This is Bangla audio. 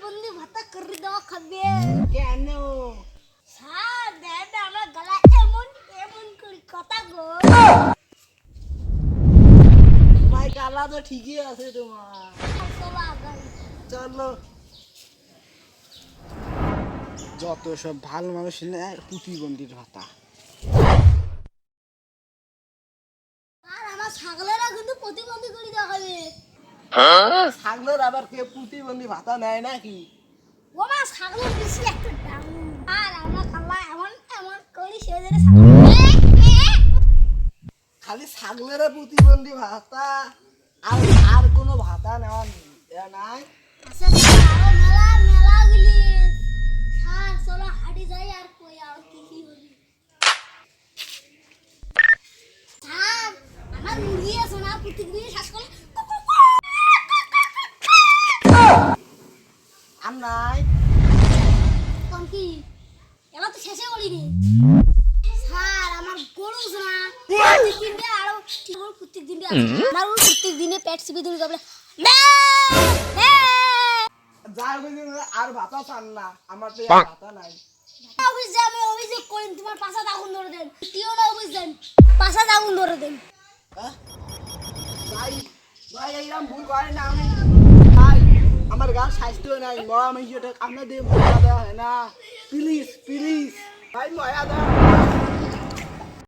প্রতিবন্ধী ভাতা করে দেওয়া খাবে কেন স্যার দেন আমার গলা এমন এমন করে কথা গো ভাই কালা তো ঠিকই আছে তোমার চলো যত সব ভালো মানুষ নেয় প্রতিবন্ধীর ভাতা আর আমার ছাগলেরা কিন্তু প্রতিবন্ধী করে দেওয়া হবে ছাগলের আবার কে প্রতিবন্ধী ভাতা নেয় নাকি? ও মা ছাগলের বেশি একটা দাম। আর আমার কাল্লা এমন এমন করি সে খালি ছাগলের প্রতিবন্ধী ভাতা আর আর কোনো ভাতা নেওয়া নেই নাই? আচ্ছা স্যার, আরও মেলা মেলা গুলি চলো হাঁটি যাই আর কই আর কি কি হলি আমার মুরগি আছে না প্রত্যেকদিন শ্বাস করে আর নাই কম কি? এবার তো শেষে বলিনি। স্যার আমার গরু না। প্রত্যেক দিন দিয়ে আরও প্রত্যেক দিন দিয়ে আমার প্রত্যেক দিনে পেট চিপে দিলে যাবে বুঝি আর ভাতা চান না। আমার তো আর ভাতা নাই। অফিস যাবে অভিযোগ করেন তোমার পাশা আগুন ধরে দেন। টিও না অফিস দেন পাশা আগুন ধরে দেন। হ্যাঁ? ভাই ভাই এইরকম ভুল করে না আমি। আমার স্বাস্থ্য নাই মরা আমি যেটা আপনাদের মজা দেওয়া হয় না প্লিজ প্লিজ ভাই মজা দেওয়া।